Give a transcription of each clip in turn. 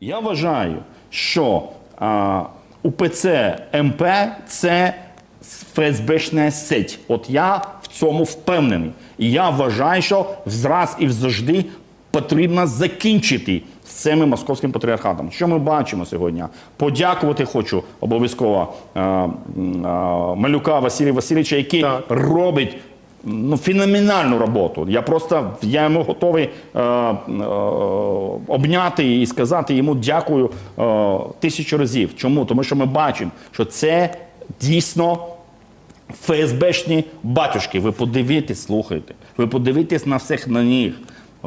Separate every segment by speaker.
Speaker 1: Я вважаю, що а, УПЦ МП це ФСБшна сеть. От я в цьому впевнений. І я вважаю, що зраз і завжди потрібно закінчити з цим московським патріархатом. Що ми бачимо сьогодні? Подякувати хочу обов'язково е, м, е, Малюка Василія Васильовича, який
Speaker 2: Так.
Speaker 1: робить ну, феноменальну роботу. Я просто я йому готовий е, е, обняти і сказати йому дякую е, тисячу разів. Чому? Тому що ми бачимо, що це дійсно ФСБшні батюшки. Ви подивитесь, слухайте. Ви подивитесь на всіх на них.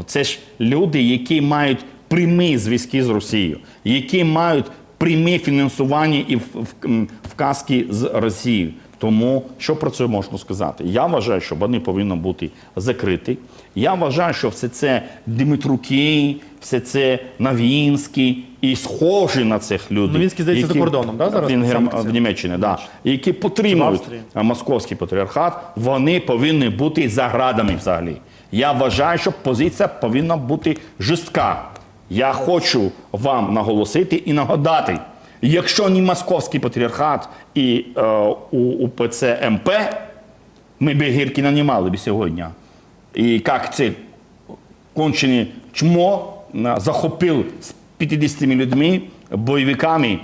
Speaker 1: Це ж люди, які мають прямі зв'язки з Росією, які мають прямі фінансування і вказки з Росією. Тому що про це можна сказати? Я вважаю, що вони повинні бути закриті. Я вважаю, що все це Дмитруки, все це Новінський і схожі на цих людей.
Speaker 2: Новінський, здається, за кордоном, да, зараз?
Speaker 1: Він в Німеччині, да. які підтримують московський патріархат, вони повинні бути за градами взагалі. Я вважаю, що позиція повинна бути жорстка. Я хочу вам наголосити і нагадати, якщо не московський патріархат і е, УПЦ МП, ми б Гіркіна не мали б сьогодні. І як це кончене чмо захопив з 50 людьми, бойовиками,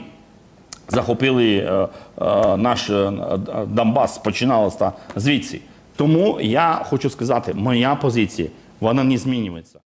Speaker 1: захопили е, е, наш е, Донбас, починалося звідси. Тому я хочу сказати, моя позиція, вона не змінюється.